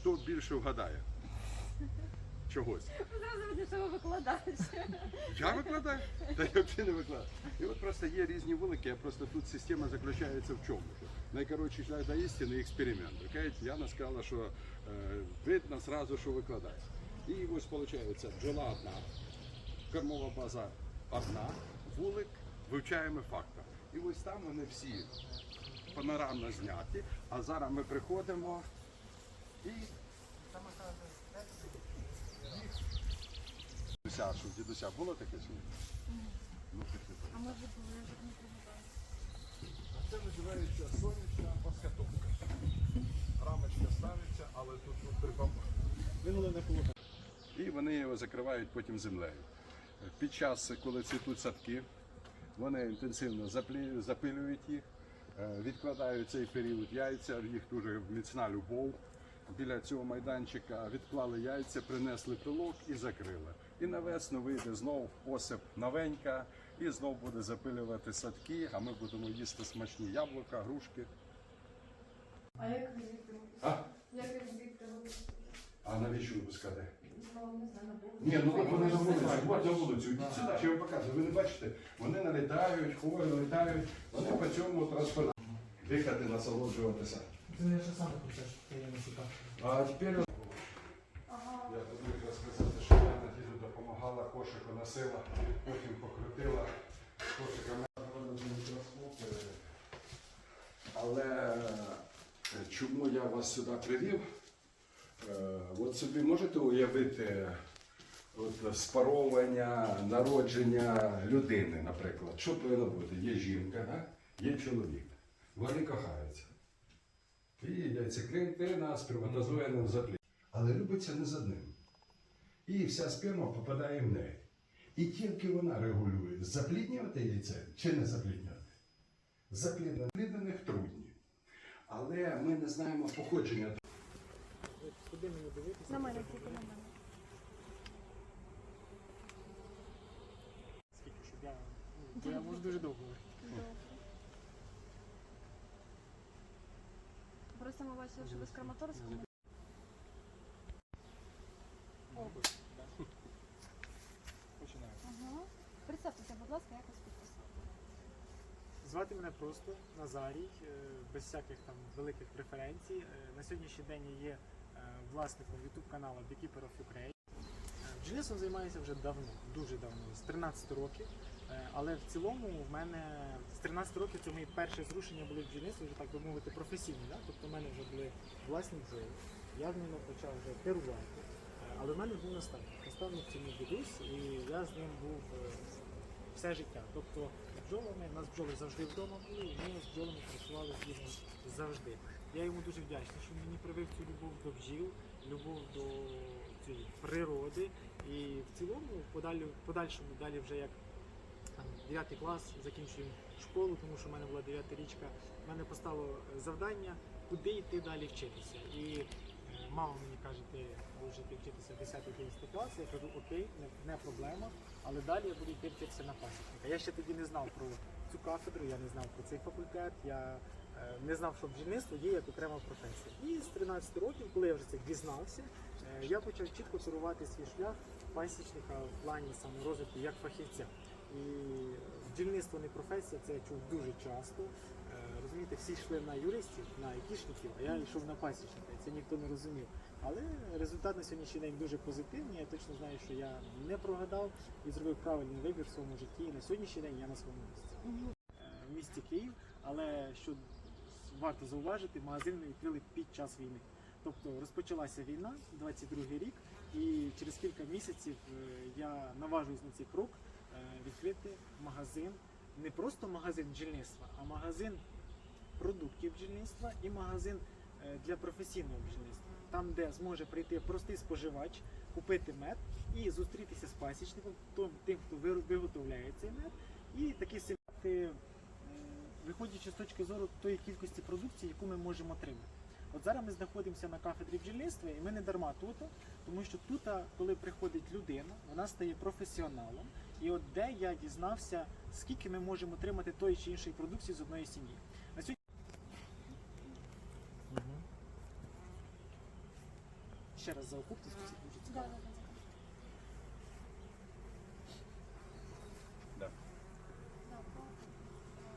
хто більше вгадає. Чогось. Зразу видно, що ви викладач. Я викладаю? Та як ти не викладаєш? І от просто є різні вулики, а просто тут система заключається в чому? Найкоротший шлях до істини експеримент. Окей? Яна сказала, що е, видно сразу, що викладач. І ось виходить, бджола одна, кормова база одна, вулик, вивчаємо фактор. І ось там вони всі панорамно зняті, а зараз ми приходимо Дідуся, що дідуся було таке чи ні? Ну. А може були, я вже не пам'ятаю. Це називається сонячна посхатовка. Рамочка ставиться, але тут полуха. І вони його закривають потім землею. Під час, коли цвітуть садки, вони інтенсивно запилюють їх, е, відкладають цей період яйця, їх дуже міцна любов. Біля цього майданчика відклали яйця, принесли пилок і закрили. І на весну вийде знов осип новенька, і знов буде запилювати садки, а ми будемо їсти смачні яблука, грушки. А як ви звідти? А, Як ви звідти? а навіщо випускати? Ну. Ні, ну вони на вулиці, от на вулицю, ідіть сюди, що я вам показую. Ви не бачите, вони налітають, хворі літають, вони по цьому транспорту. Дихати, насолоджуватися. Ти не ще саме хочеш, що я не. А тепер Ага. я тобі розказати, що я діду допомагала, кошику носила, потім покрутила кошиками. Але е, чому я вас сюди привів? Е, От собі можете уявити от, спаровування, народження людини, наприклад. Що повинно бути? Є жінка, да? є чоловік. Вони кохаються. І яйцеклітина сперматозоїдом заплі. Але любиться не з одним. І вся сперма попадає в неї. І тільки вона регулює, запліднювати яйце чи не запліднювати. Запліднених трудні. Але ми не знаємо походження? На мене, тільки на мене. Скільки, щоб я... ну, Бо я можу дуже довго Просто ми що ви з Краматорського. Ага. Представтеся, будь ласка, як вас підписати. Звати мене просто Назарій, е, без всяких там великих преференцій. Е, На сьогоднішній день я є е, власником YouTube каналу Beekeeper of Ukraine. Е, займаюся вже давно, дуже давно, з 13 років. Е, Але в цілому в мене з 13 років це мої перші зрушення були в бджільництві, вже так би мовити, професійні. Да? Тобто в мене вже були власні бджоли. Я з ними почав вже керувати. Е, Але в мене був наставник. Наставник це мій дідусь, і я з ним був е, все життя. Тобто з бджолами, нас бджоли завжди вдома були, і ми з бджолами працювали з дідом завжди. Я йому дуже вдячний, що мені привив цю любов до бджіл, любов до цієї природи. І в цілому, в в подальшому, далі вже як 9 клас, закінчую школу, тому що в мене була 9 річка. В мене постало завдання, куди йти далі вчитися. І е, мама мені каже, ти будеш йти вчитися в 10 11 клас. Я кажу, окей, не, проблема, але далі я буду йти вчитися на пасічника. Я ще тоді не знав про цю кафедру, я не знав про цей факультет. Я е, не знав, що бджільництво є як окрема професія. І з 13 років, коли я вже це дізнався, е, я почав чітко керувати свій шлях пасічника в плані саме розвитку як фахівця. І бджільництво не професія, це я чув дуже часто. Е, Розумієте, всі йшли на юристів, на айтішників, а я йшов на пасічника, це ніхто не розумів. Але результат на сьогоднішній день дуже позитивний. Я точно знаю, що я не прогадав і зробив правильний вибір в своєму житті. І на сьогоднішній день я на своєму місці. Е, В місті Київ, але що варто зауважити, магазин ми відкрили під час війни. Тобто розпочалася війна, 22 рік, і через кілька місяців е, я наважуюсь на цей крок відкрити магазин, не просто магазин бджільництва, а магазин продуктів бджільництва і магазин е, для професійного бджільництва. Там, де зможе прийти простий споживач, купити мед і зустрітися з пасічником, тим, хто виготовляє цей мед, і такі симптоми, виходячи з точки зору тої кількості продукції, яку ми можемо отримати. От зараз ми знаходимося на кафедрі бджільництва, і ми не дарма тут, тому що тут, коли приходить людина, вона стає професіоналом. І от де я дізнався, скільки ми можемо отримати тої чи іншої продукції з одної сім'ї. На сьогодні ще раз за окупність, це дуже цікаво. да, да. Да. Да, правда. Е,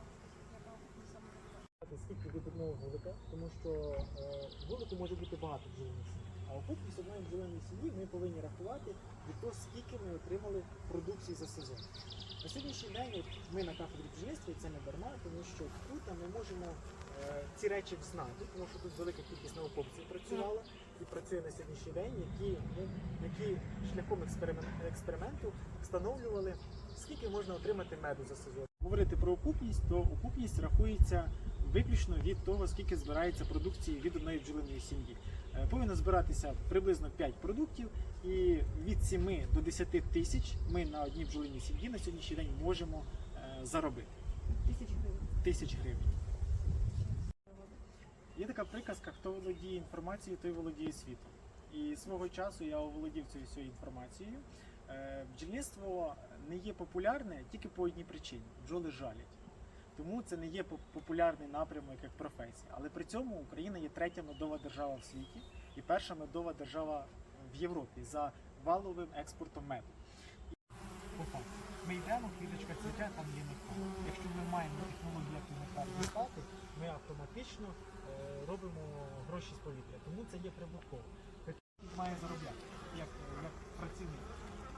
яка окупність саме така? Сказати, скільки вибірного вулика, тому що е, вулику може бути багато бджолиних сім'ї. А окупність одної бджолиної сім'ї ми повинні рахувати від того, скільки ми отримали продукції за сезон. На сьогоднішній день ми на кафедрі бджільництва, і це не дарма, тому що тут ми можемо е, ці речі взнати, тому що тут велика кількість науковців працювала і працює на сьогоднішній день, які, ну, які шляхом експеримен- експерименту встановлювали, скільки можна отримати меду за сезон. Говорити про окупність, то окупність рахується виключно від того, скільки збирається продукції від одної бджолиної сім'ї. Е, Повинно збиратися приблизно 5 продуктів, і від 7 до 10 тисяч ми на одній бджолиній сім'ї на сьогоднішній день можемо е, заробити Тисяч гривень. тисяч гривень. Є така приказка, хто володіє інформацією, той володіє світом. І свого часу я оволодів цією всією інформацією. Е, Бджільництво не є популярне тільки по одній причині бджоли жалять. Тому це не є популярний напрямок як професія. Але при цьому Україна є третя медова держава в світі і перша медова держава в Європі за валовим експортом меду. Ми йдемо, квіточка цвіте, там є нектар. Якщо ми маємо технологію, як нектар дістати, ми автоматично е, робимо гроші з повітря. Тому це є прибутково. Працівник має заробляти як, як працівник.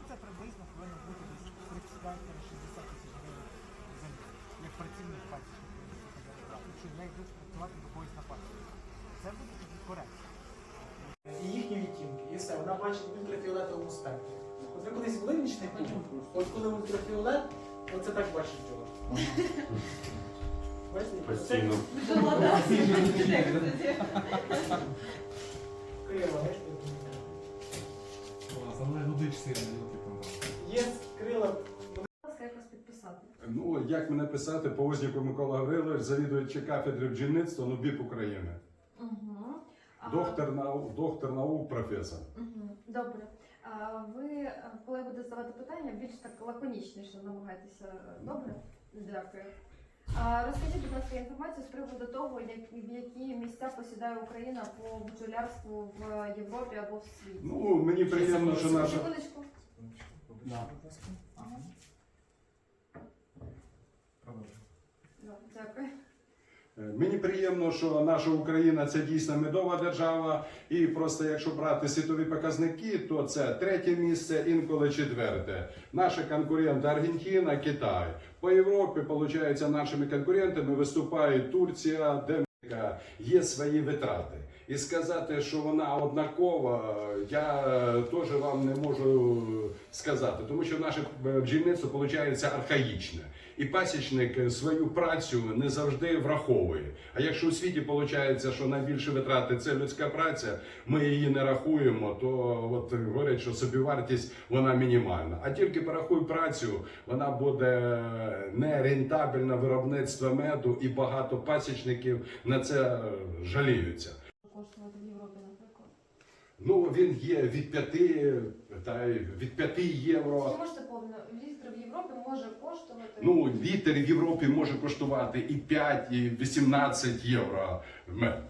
Це приблизно повинно бути десь 35-60 тисяч гривень за місяць. Як працівник пасічник повинен заробляти. Якщо я йду працювати до когось на пасіку. Це буде тоді коректно. І їхні відтінки, і все, вона бачить в ультрафіолетовому спектрі. От ви колись були в? От коли ультрафіолет, оце так бачить бджола. Бачите? Постійно. Крила, бачите? Але люди сильно, типу. Є крила Будь ласка, як вас підписати? Ну, як мене писати, Повозніку Микола Гаврилович, завідуючи кафедри бджільництва НУБІП України. Доктор наук, доктор наук, професор. Добре. А ви, коли будете задавати питання, більш так лаконічніше намагайтеся. Добре? Дякую. А розкажіть, будь ласка, інформацію з приводу того, як, в які місця посідає Україна по бджолярству в Європі або в світі. Ну, мені приємно, що наша. Секундочку. Да. Ага. Продовжуй. Дякую. Е, Мені приємно, що наша Україна це дійсно медова держава, і просто якщо брати світові показники, то це третє місце, інколи четверте. Наші конкуренти Аргентина, Китай. По Європі, виходить, нашими конкурентами виступають Турція, Деміка. Є свої витрати. І сказати, що вона однакова, я е, теж вам не можу сказати, тому що наше е, бджільництво виходить архаїчне. І пасічник свою працю не завжди враховує. А якщо у світі виходить, що найбільше витрати це людська праця, ми її не рахуємо, то от говорять, що собівартість вона мінімальна. А тільки порахуй працю, вона буде не рентабельна виробництво меду, і багато пасічників на це е, жаліються. Коштувати в Європі. Ну він є від 5, та й від 5 євро. Чи можете повно літр в Європі може коштувати? Ну, літр в Європі може коштувати і 5, і 18 євро мед.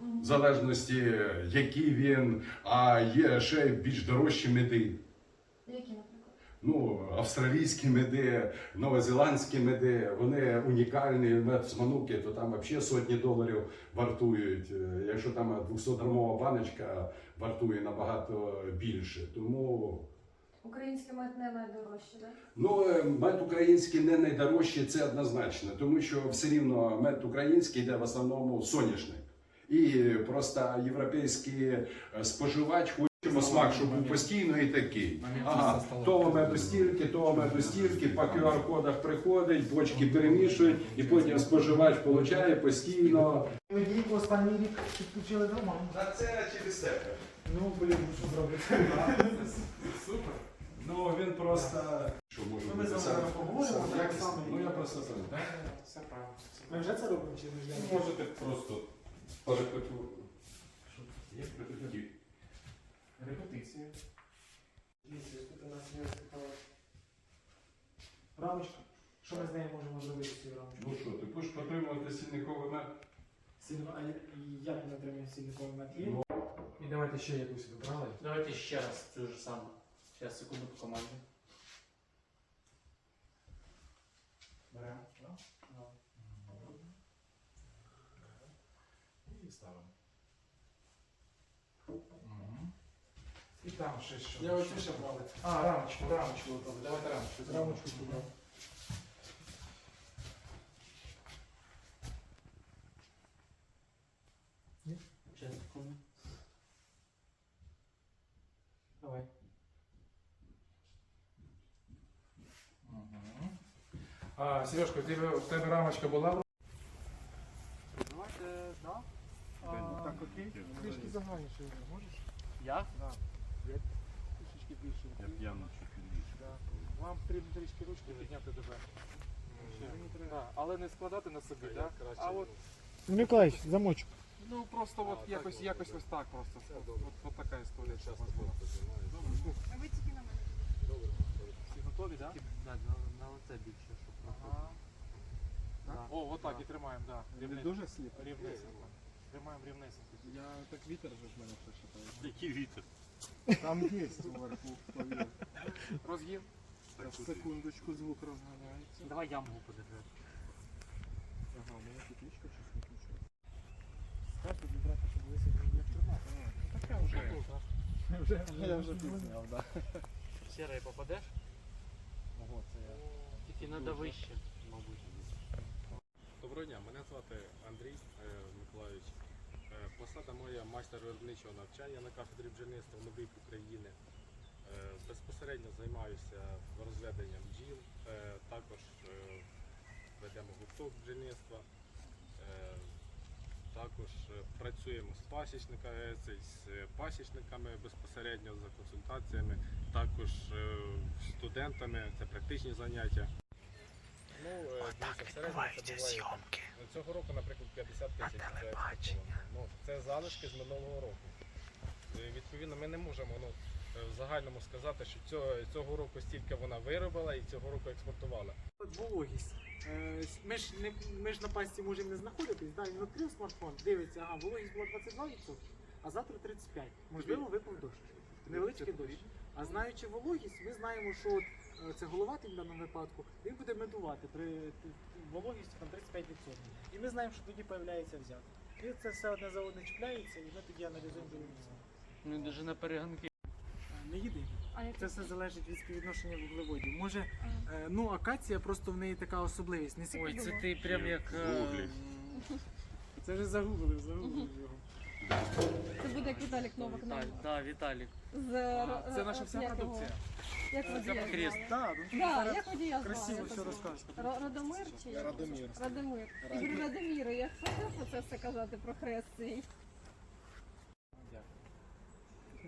В залежності, який він, а є ще більш дорожчі меди. Які, наприклад? Ну, австралійські меди, новозеландські меди, вони унікальні. Мед з мануки, то там взагалі сотні доларів вартують. Е, Якщо там 200-грамова баночка вартує набагато більше. Тому Український мед не найдорожчий, так? Ну, е, мед український не найдорожчий, це однозначно, тому що все рівно мед український йде в основному соняшник. І просто європейський е, споживач хоче смак, щоб був постійно і такий. Ага, то того меду стільки, того меду стільки, по QR-кодах приходить, бочки перемішують, і потім споживач получає постійно. Ми дійку останній рік підключили до роману. На це через тебе. Ну, блін, що зробити? Супер. Ну він просто. Що може Ну, ми бути з вами поговоримо, сам так якісно. само, Ну я просто знаю. Да, все правильно. Ми вже це робимо чи не вже? Можете просто перепету. Репетиція. Дивіться, тут у нас є така рамочка. Що ми з нею можемо зробити з цією рамочкою? Ну що, ти будеш потримувати сільниковий мед? Сильно, а я- як ми отримуємо сильниковий мед? Ну, І давайте ще якусь вибрали. Давайте ще раз цю ж саму. Зараз секунду по команді. Беремо. І ставимо. Мгм. І там ще що. Я оце ще брали. А, рамочку, рамочку вибрали. Давайте рамочку. Рамочку туди. Ще секунду. Давай. Мгм. А, Сережка, у тебе, у тебе рамочка була? Давайте, да. А, Так, окей. Трішки загальніше можеш? Я? Да. Я трішечки більше. Вам потрібно трішки ручки підняти до. Да. Але не складати на собі, так? А от Миколаївич, замочок. Ну просто от якось, якось ось так просто. От, от така історія. Часто А ви тільки на мене. Всі готові, так? На, лице більше, щоб. О, отак і тримаємо, так. Да. Дуже сліп. Рівнесенько. Тримаємо рівнесенько. Я так вітер же ж мене прочитаю. Який вітер? Там є вверху, повір. Розгін. Секундочку, звук розганяється. Давай я можу подержати. Ага, у мене щось не включила. Скажете для брата, щоб висадили, як тримати. Така вже. Вже, я вже пізняв, так. Сірий попадеш? Ого, це я. Тільки треба вище, мабуть. Доброго дня, мене звати Андрій е, Миколайович. Е, Посада моя майстер виробничого навчання на кафедрі бджільництва НУБІК України. Е, Безпосередньо займаюся розведенням бджіл, е, також е, ведемо гурток бджільництва. Також працюємо з пасічниками, з пасічниками безпосередньо за консультаціями, також студентами, це практичні заняття. Ну, е, дивіться, в це Ну, Цього року, наприклад, 50 тисяч експортовано. Ну, це залишки з минулого року. Е, Відповідно, ми не можемо ну, е, в загальному сказати, що цього, цього року стільки вона виробила і цього року експортувала. Вологість. Е, Ми ж, не, ми ж на пасті можемо не знаходитись, да? він відкрив смартфон, дивиться, ага, вологість була 22%, а завтра 35%. Можливо, випав дощ. Невеличкий дощ. А знаючи вологість, ми знаємо, що от, це головатий в даному випадку, він буде медувати при вологістю там 35%. І ми знаємо, що тоді з'являється взят. І це все одне за одне чіпляється, і ми тоді аналізуємо вологість. Ну, навіть на перегонки. Е, Не єдине. Це все залежить від співвідношення вуглеводів. Може, е, ну акація просто в неї така особливість. Не Ой, це ти прям як. е, Це вже загуглив, загуглив його. Це буде як Віталік Новак нам. Віталік, да, Віталік. З, Це е, наша вся продукція. Як водія хрест. звали? Так, ну, Да, зараз як водія звали? красиво все Ро- розказує. Радомир чи як? Радомир. Радомир. Я говорю, Радомире, як про це все казати про хрест свій?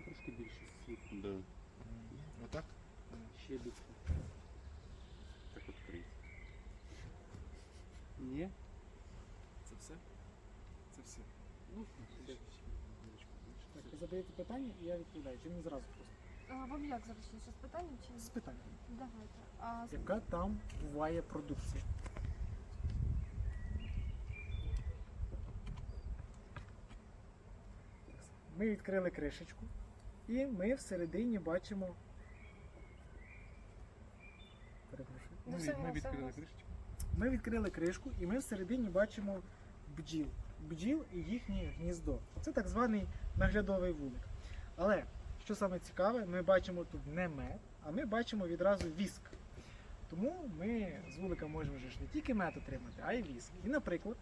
Трошки більше світ. Да. Отак? Ще більше. Так от приїзд. Ні? Це все? Це все. Ну, Так, ви задаєте питання, і я відповідаю. Чи не зразу просто? А, вам як зручніше з питанням чи З питанням. давайте? А, з- Яка там буває продукція? Ми відкрили кришечку, і ми всередині бачимо. Перепрошую. Ну, все, ми відкрили кришечку. Ми відкрили кришку і ми всередині бачимо бджіл. Бджіл і їхнє гніздо. Це так званий наглядовий вулик. Але що саме цікаве, ми бачимо тут не мед, а ми бачимо відразу віск. Тому ми з вулика можемо вже ж не тільки мед отримати, а й віск. І, наприклад,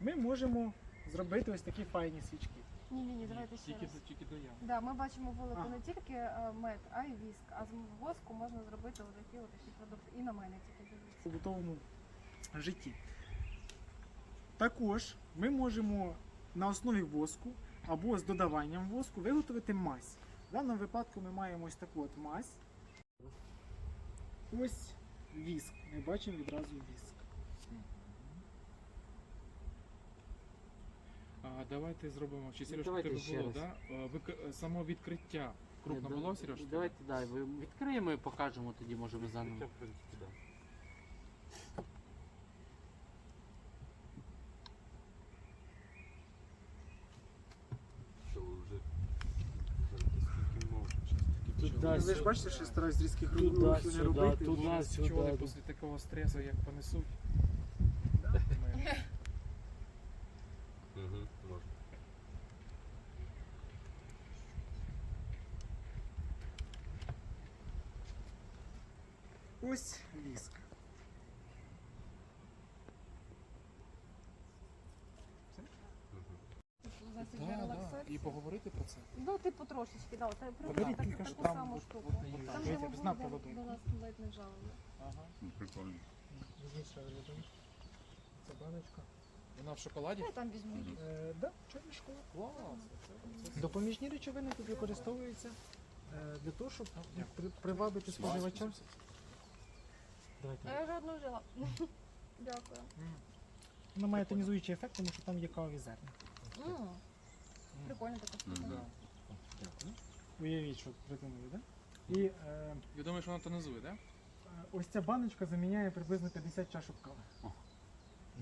ми можемо зробити ось такі файні свічки. Ні, ні, ні, давайте ще раз. тільки до я. Да, ми бачимо вулику А. не тільки е, мед, а й віск. А з воску можна зробити отакі отакі продукти. І на мене тільки дивіться. побутовому житті. Також ми можемо на основі воску або з додаванням воску виготовити мазь. В даному випадку ми маємо ось таку от мазь. Ось віск. Ми бачимо відразу віск. А, давайте зробимо. Чи Сережка давайте тебе ще було, раз. да? Вик- Само відкриття. Крупно було, Сереж? Давайте, ви відкриємо і покажемо тоді, може ми заново. в принципі, да. Туди, Ви ж бачите, що я стараюсь різких рухів не робити. туди, Чого вони після такого стресу, як понесуть? Ми- Угу, можна. Ось віск. Засіб Да, для да. релаксації. І поговорити про це. Ну, типу, трошечки, да, та Беріть приблизно тільки таку що саму от- штуку. от є. Там, Я ви тебе знав до нас ледь не жалили. Ага. Прикольно. Візьміть ще один. Це баночка. Вона в шоколаді? Я там візьму. Е, да, чорна школа. Клас. Допоміжні речовини тут використовуються е, для того, щоб при- привабити споживача. Давайте. Я вже одну взяла. Дякую. Вона має тонізуючий ефект, тому що там є кавові зерна. Прикольно така штука. Мгм. Да. Уявіть, що притинули, так? І е, Я думаю, що вона тонизує, так? е, ось ця баночка заміняє приблизно 50 чашок кави.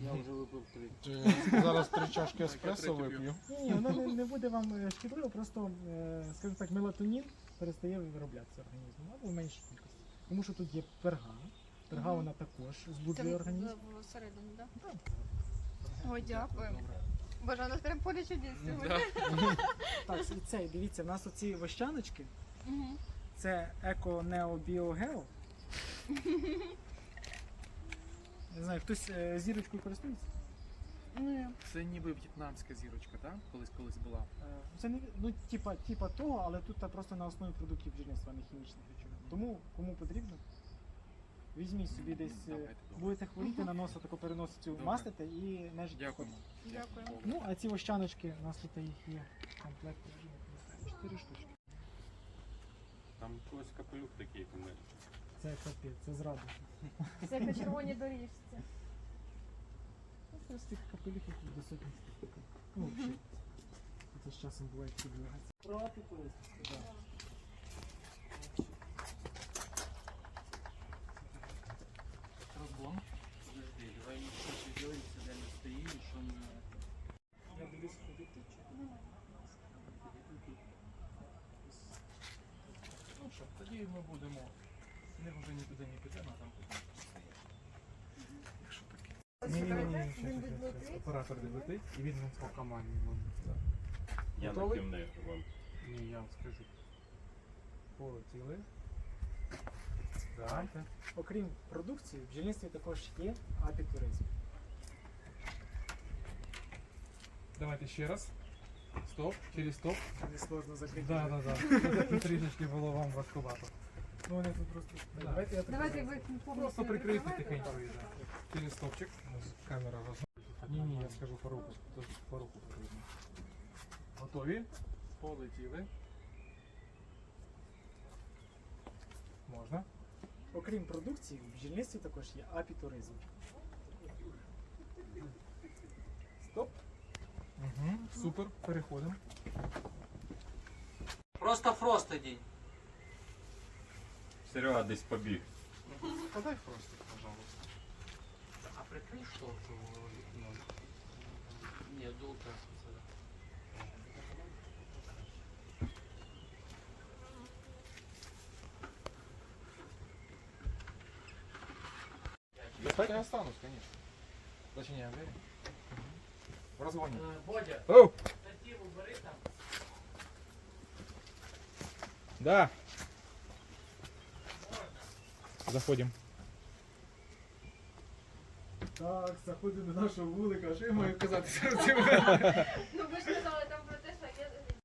Я вже випив три. Зараз три чашки еспресо вип'ю. Ні, ні, воно не, не буде вам е, шкідливо, просто, е, скажімо так, мелатонін перестає вироблятися організмом або в меншій кількості. Тому що тут є перга. Перга Мгм. вона також збуджує організм. всередині, так? Так. Ой, дякую. Боже, у нас прям поле чудес сьогодні. Так, і цей, дивіться, в нас оці вощаночки, Мгм. це Еко Нео Біогео. Не знаю, хтось е, зірочкою користується? Ні. Це ніби в'єтнамська зірочка, так? Колись колись була. Е, Це не ну, типа, типа того, але тут та просто на основі продуктів бджільництва, а не хімічних речовин. Тому кому потрібно, візьміть собі десь, е, Давайте, будете хворіти, на носа таку переносицю Добре. мастите і нежить. Дякуємо. Дякую. Ну, а ці ощаночки, у нас тут їх є комплект, не чотири штучки. Там когось капелюх такий у мене. Це капець, це зрада. Це як на червоній доріжці. Ось цих капелюхів тут до сотні штук. Ну, взагалі. Це з часом буває підвигатися. Про апікуристику, так. Розгон. Подожди, давай ми щось ділимося, де ми стоїмо, що ми... Я дивлюсь, куди ти чи. Ну що, тоді ми будемо. Ми вже нікуди не підемо, а там будемо Якщо таке. Ні, ні, ні. Оператор відлетить і він нам по команді. вам. Я Готовий? накимне вам. Ні, я вам скажу. Полетіли. Давайте. Окрім продукції, в бджільництві також є апікуризм. Давайте ще раз. Стоп, через стоп. Не сложно закрити. Да, да, да. Трішечки було вам важкувато. Ну вони тут просто. Давайте я Давайте ви повністю Просто прикрийте тихенько да. Через стопчик. Камера роз... Ні, ні, я скажу по руку. По руку потрібно. Готові? Полетіли. Можна? Окрім продукції, в бджільництві також є апітуризм. Стоп. Угу. Супер. Переходимо. Просто фрост тоді. Серега десь побіг. Подай просто, пожалуйста. А прикрий шторку. Ну. Ні, дулка. Я останусь, конечно. Точнее, я уверен. В разгоне. Е, Бодя, Оу! стативу бери там. Да. Заходим. Так, заходимо до нашого вулика. Що я маю казати? Ну ви ж казали, там